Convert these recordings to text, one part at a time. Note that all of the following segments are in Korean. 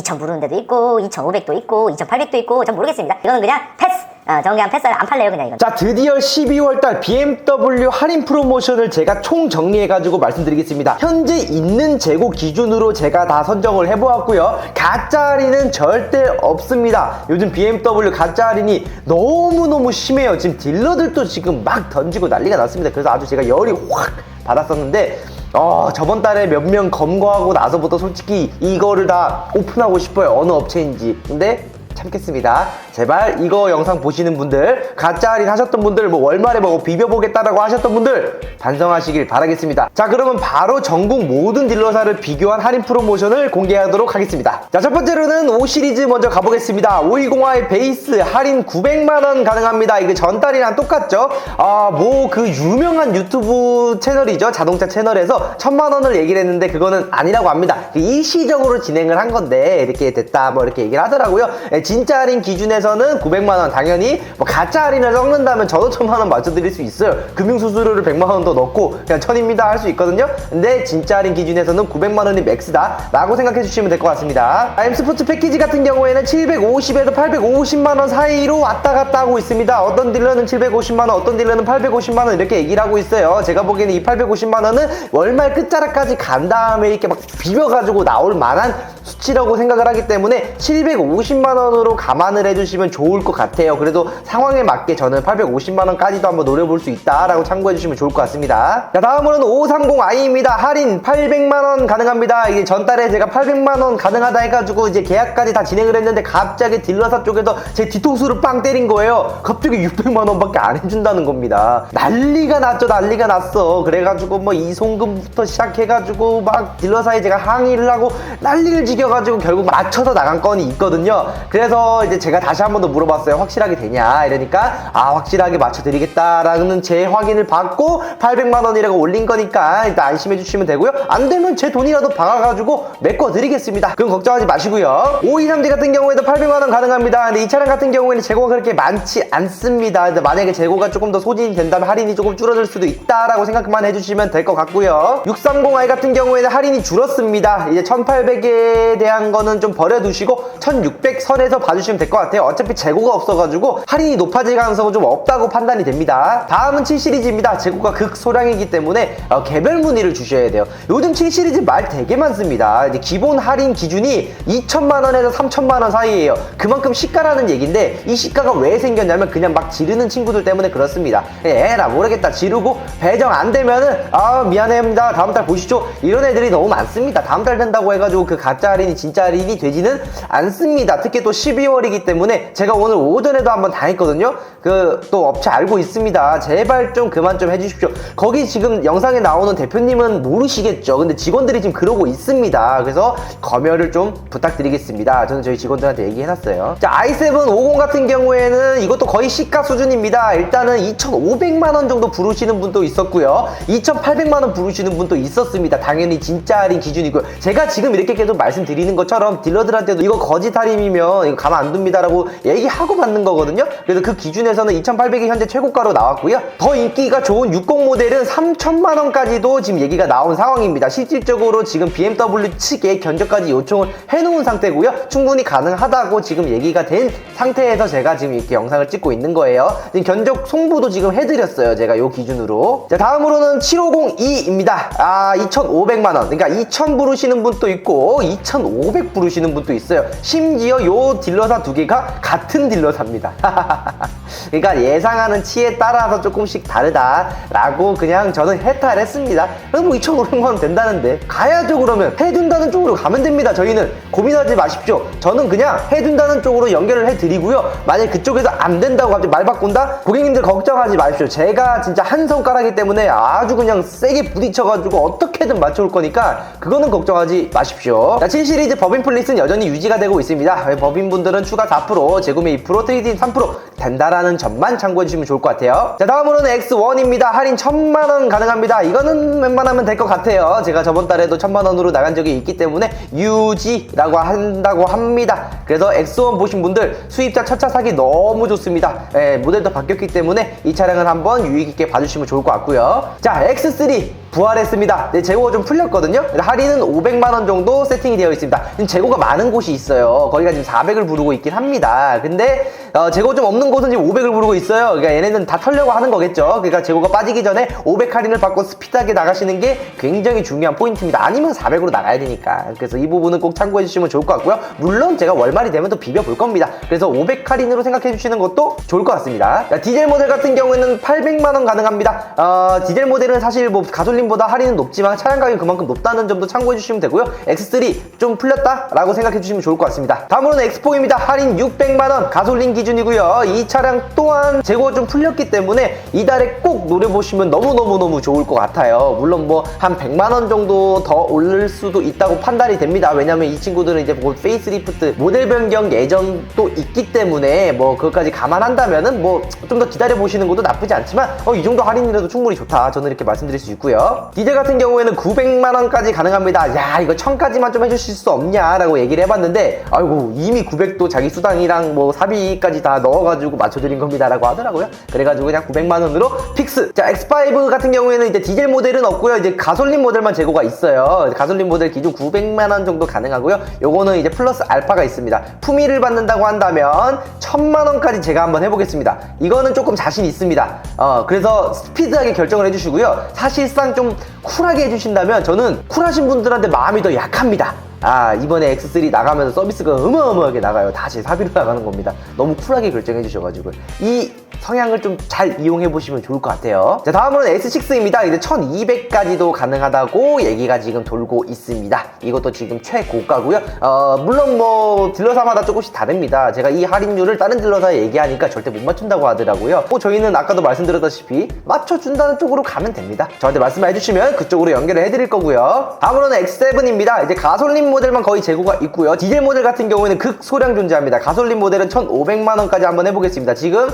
2,000 부르는 데도 있고 2,500도 있고 2,800도 있고 전 모르겠습니다. 이거는 그냥 패스. 어, 전 그냥 패스를 안 팔래요 그냥 이건. 자 드디어 12월달 BMW 할인 프로모션을 제가 총 정리해가지고 말씀드리겠습니다 현재 있는 재고 기준으로 제가 다 선정을 해보았고요 가짜 할인은 절대 없습니다 요즘 BMW 가짜 할인이 너무너무 심해요 지금 딜러들도 지금 막 던지고 난리가 났습니다 그래서 아주 제가 열이 확 받았었는데 어, 저번 달에 몇 명 검거하고 나서부터 솔직히 이거를 다 오픈하고 싶어요. 어느 업체인지. 근데 참겠습니다. 제발 이거 영상 보시는 분들, 가짜 할인 하셨던 분들, 뭐 월말에 뭐 비벼보겠다라고 하셨던 분들 반성하시길 바라겠습니다. 자, 그러면 바로 전국 모든 딜러사를 비교한 할인 프로모션을 공개하도록 하겠습니다. 자, 첫 번째로는 5 시리즈 먼저 가보겠습니다. 520i 베이스 할인 900만원 가능합니다. 이게 전달이랑 똑같죠? 아, 뭐 그 유명한 유튜브 채널이죠. 자동차 채널에서 천만원을 얘기를 했는데 그거는 아니라고 합니다. 그 일시적으로 진행을 한 건데 이렇게 됐다 뭐 이렇게 얘기를 하더라고요. 예, 진짜 할인 기준에서는 900만원 당연히 뭐 가짜 할인을 섞는다면 저도 천만원 맞춰드릴 수 있어요. 금융수수료를 100만원 더 넣고 그냥 천입니다 할 수 있거든요. 근데 진짜 할인 기준에서는 900만원이 맥스다 라고 생각해 주시면 될 것 같습니다. M 스포츠 패키지 같은 경우에는 750에서 850만원 사이로 왔다 갔다 하고 있습니다. 어떤 딜러는 750만원, 어떤 딜러는 850만원 이렇게 얘기를 하고 있어요. 제가 보기에는 이 850만원은 월말 끝자락까지 간 다음에 이렇게 막 비벼가지고 나올 만한 수치라고 생각을 하기 때문에 750만원으로 감안을 해주시면 좋을 것 같아요. 그래도 상황에 맞게 저는 850만원까지도 한번 노려볼 수 있다라고 참고해주시면 좋을 것 같습니다. 자, 다음으로는 530i입니다. 할인 800만원 가능합니다. 이게 전달에 제가 800만원 가능하다 해가지고 이제 계약까지 다 진행을 했는데 갑자기 딜러사 쪽에서 제 뒤통수를 빵 때린 거예요. 갑자기 600만원밖에 안 해준다는 겁니다. 난리가 났죠, 난리가 났어. 그래가지고 뭐 이송금부터 시작해가지고 막 딜러사에 제가 항의를 하고 난리를 지겨가지고 결국 맞춰서 나간 건이 있거든요. 그래서 이제 제가 다시 한 번 더 물어봤어요. 확실하게 되냐? 이러니까 아 확실하게 맞춰드리겠다라는 제 확인을 받고 800만 원이라고 올린 거니까 일단 안심해 주시면 되고요. 안 되면 제 돈이라도 박아가지고 메꿔 드리겠습니다. 그럼 걱정하지 마시고요. 523D 같은 경우에도 800만 원 가능합니다. 근데 이 차량 같은 경우에는 재고가 그렇게 많지 않습니다. 근데 만약에 재고가 조금 더 소진이 된다면 할인이 조금 줄어들 수도 있다라고 생각만 해주시면 될 것 같고요. 630i 같은 경우에는 할인이 줄었습니다. 이제 1800에 대한 거는 좀 버려두시고 1600 선에서 봐주시면 될 것 같아요. 어차피 재고가 없어가지고 할인이 높아질 가능성은 좀 없다고 판단이 됩니다. 다음은 7 시리즈입니다. 재고가 극소량이기 때문에 어, 개별 문의를 주셔야 돼요. 요즘 7 시리즈 말 되게 많습니다. 이제 기본 할인 기준이 2천만 원에서 3천만 원 사이예요. 그만큼 시가라는 얘기인데 이 시가가 왜 생겼냐면 그냥 막 지르는 친구들 때문에 그렇습니다. 에라 모르겠다 지르고 배정 안 되면은 아 미안합니다. 다음 달 보시죠. 이런 애들이 너무 많습니다. 다음 달 된다고 해가지고 그 가짜 할인이 진짜 할인이 되지는 않습니다. 특히 또 12월이기 때문에 제가 오늘 오전에도 한번 당했거든요. 그 또 업체 알고 있습니다. 제발 좀 그만 좀 해주십시오. 거기 지금 영상에 나오는 대표님은 모르시겠죠. 근데 직원들이 지금 그러고 있습니다. 그래서 검열을 좀 부탁드리겠습니다. 저는 저희 직원들한테 얘기해놨어요. 자, i7 50 같은 경우에는 이것도 거의 시가 수준입니다. 일단은 2,500만 원 정도 부르시는 분도 있었고요. 2,800만 원 부르시는 분도 있었습니다. 당연히 진짜 할인 기준이고요. 제가 지금 이렇게 계속 말씀드리는 것처럼 딜러들한테도 이거 거짓 할인이면 가만 안 둡니다라고 얘기하고 받는 거거든요. 그래서 그 기준에서는 2,800이 현재 최고가로 나왔고요. 더 인기가 좋은 60 모델은 3천만 원까지도 지금 얘기가 나온 상황입니다. 실질적으로 지금 BMW 측에 견적까지 요청을 해놓은 상태고요. 충분히 가능하다고 지금 얘기가 된 상태에서 제가 지금 이렇게 영상을 찍고 있는 거예요. 지금 견적 송부도 지금 해드렸어요. 제가 요 기준으로. 자, 다음으로는 7502입니다. 아, 2,500만 원. 그러니까 2,000 부르시는 분도 있고 2,500 부르시는 분도 있어요. 심지어 요 딜러사 두 개가 같은 딜러사입니다. 그러니까 예상하는 치에 따라서 조금씩 다르다라고 그냥 저는 해탈 했습니다. 그럼 뭐 2,500만 원 된다는데 가야죠 그러면 해준다는 쪽으로 가면 됩니다. 저희는 고민하지 마십시오. 저는 그냥 해준다는 쪽으로 연결을 해드리고요. 만약 그쪽에서 안 된다고 갑자기 말 바꾼다? 고객님들 걱정하지 마십시오. 제가 진짜 한 손가락이기 때문에 아주 그냥 세게 부딪혀가지고 어떻게든 맞춰올 거니까 그거는 걱정하지 마십시오. 자, 7 시리즈 법인 플리스는 여전히 유지가 되고 있습니다. 법인 분들은 추가 4%, 재구매 2%, 트레이딩 3% 된다라는 점만 참고해 주시면 좋을 것 같아요. 자, 다음으로는 X1입니다. 할인 1000만원 가능합니다. 이거는 웬만하면 될 것 같아요. 제가 저번 달에도 1000만원으로 나간 적이 있기 때문에 유지라고 한다고 합니다. 그래서 X1 보신 분들 수입차 첫차 사기 너무 좋습니다. 예, 모델도 바뀌었기 때문에 이 차량은 한번 유익 있게 봐주시면 좋을 것 같고요. 자, X3 부활했습니다. 네, 재고가 좀 풀렸거든요. 할인은 500만 원 정도 세팅이 되어 있습니다. 지금 재고가 많은 곳이 있어요. 거기가 지금 400을 부르고 있긴 합니다. 근데 어, 재고 좀 없는 곳은 지금 500을 부르고 있어요. 그러니까 얘네는 다 털려고 하는 거겠죠. 그러니까 재고가 빠지기 전에 500 할인을 받고 스피드하게 나가시는 게 굉장히 중요한 포인트입니다. 아니면 400으로 나가야 되니까. 그래서 이 부분은 꼭 참고해 주시면 좋을 것 같고요. 물론 제가 월말이 되면 또 비벼 볼 겁니다. 그래서 500 할인으로 생각해 주시는 것도 좋을 것 같습니다. 자, 디젤 모델 같은 경우에는 800만 원 가능합니다. 어, 디젤 모델은 사실 뭐 가솔린보다 할인은 높지만 차량 가격이 그만큼 높다는 점도 참고해 주시면 되고요. X3 좀 풀렸다라고 생각해 주시면 좋을 것 같습니다. 다음으로는 X4 입니다. 할인 600만 원 가솔린 기준이고요. 이 차량 또한 재고가 좀 풀렸기 때문에 이달에 꼭 노려보시면 너무너무너무 좋을 것 같아요. 물론 뭐 한 100만 원 정도 더 오를 수도 있다고 판단이 됩니다. 왜냐면 이 친구들은 이제 곧 페이스리프트 모델 변경 예정도 있기 때문에 뭐 그것까지 감안한다면은 뭐 좀 더 기다려 보시는 것도 나쁘지 않지만 어, 이 정도 할인이라도 충분히 좋다. 저는 이렇게 말씀드릴 수 있고요. 디젤 같은 경우에는 900만 원까지 가능합니다. 야 이거 1000까지만 좀 해주실 수 없냐라고 얘기를 해봤는데 아이고 이미 900도 자기 수당이랑 뭐 사비까지 다 넣어가지고 맞춰드린 겁니다라고 하더라고요. 그래가지고 그냥 900만 원으로 픽스. 자 X5 같은 경우에는 이제 디젤 모델은 없고요. 이제 가솔린 모델만 재고가 있어요. 가솔린 모델 기준 900만 원 정도 가능하고요. 요거는 이제 플러스 알파가 있습니다. 품위를 받는다고 한다면 1000만 원까지 제가 한번 해보겠습니다. 이거는 조금 자신 있습니다. 어, 그래서 스피드하게 결정을 해주시고요. 사실상 좀 쿨하게 해주신다면 저는 쿨하신 분들한테 마음이 더 약합니다. 아 이번에 X3 나가면서 서비스가 어마어마하게 나가요. 다시 사비로 나가는 겁니다. 너무 쿨하게 결정해 주셔가지고. 이 성향을 좀 잘 이용해 보시면 좋을 것 같아요. 자 다음으로는 S6입니다. 이제 1200까지도 가능하다고 얘기가 지금 돌고 있습니다. 이것도 지금 최고가고요. 어, 물론 뭐 딜러사마다 조금씩 다릅니다. 제가 이 할인율을 다른 딜러사에 얘기하니까 절대 못 맞춘다고 하더라고요. 뭐 저희는 아까도 말씀드렸다시피 맞춰준다는 쪽으로 가면 됩니다. 저한테 말씀해 주시면 그쪽으로 연결을 해드릴 거고요. 다음으로는 X7입니다. 이제 가솔린 모델만 거의 재고가 있고요. 디젤 모델 같은 경우에는 극소량 존재합니다. 가솔린 모델은 1,500만 원까지 한번 해보겠습니다. 지금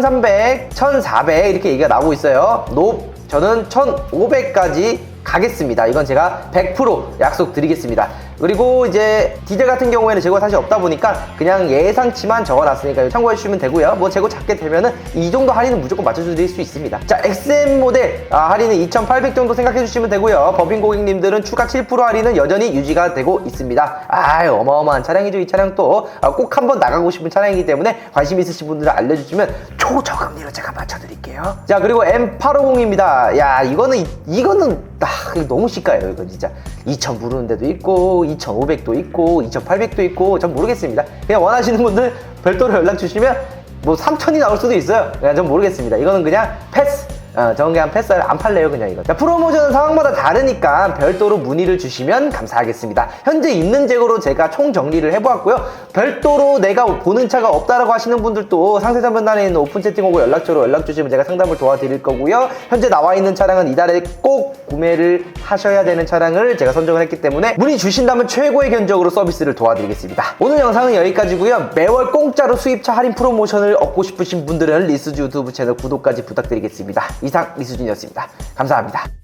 1,300, 1,400 이렇게 얘기가 나오고 있어요. 높 저는 1,500까지 가겠습니다. 이건 제가 100% 약속드리겠습니다. 그리고 이제 디젤 같은 경우에는 재고가 사실 없다 보니까 그냥 예상치만 적어놨으니까 참고해 주시면 되고요. 뭐 재고 작게 되면은 이 정도 할인은 무조건 맞춰드릴 수 있습니다. 자, XM 모델 아, 할인은 2,800 정도 생각해 주시면 되고요. 법인 고객님들은 추가 7% 할인은 여전히 유지가 되고 있습니다. 아, 어마어마한 차량이죠. 이 차량 또 아, 꼭 한번 나가고 싶은 차량이기 때문에 관심 있으신 분들은 알려주시면 초저금리로 제가 맞춰드릴게요. 자, 그리고 M850입니다. 야, 이거는 이 거는 아, 이거 너무 시가예요. 이거 진짜 2,000 부르는 데도 있고 2,500도 있고 2,800도 있고 전 모르겠습니다. 그냥 원하시는 분들 별도로 연락 주시면 뭐 3,000이 나올 수도 있어요. 그냥 전 모르겠습니다. 이거는 그냥 패스. 어, 저는 그냥 패스 안 팔래요 그냥 이거 자, 프로모션은 상황마다 다르니까 별도로 문의를 주시면 감사하겠습니다 현재 있는 재고로 제가 총 정리를 해보았고요 별도로 내가 보는 차가 없다라고 하시는 분들도 상세 상변단에 있는 오픈 채팅하고 연락처로 연락 주시면 제가 상담을 도와드릴 거고요. 현재 나와 있는 차량은 이달에 꼭 구매를 하셔야 되는 차량을 제가 선정을 했기 때문에 문의 주신다면 최고의 견적으로 서비스를 도와드리겠습니다. 오늘 영상은 여기까지고요. 매월 공짜로 수입차 할인 프로모션을 얻고 싶으신 분들은 리스즈 유튜브 채널 구독까지 부탁드리겠습니다. 이상 리스준이었습니다. 감사합니다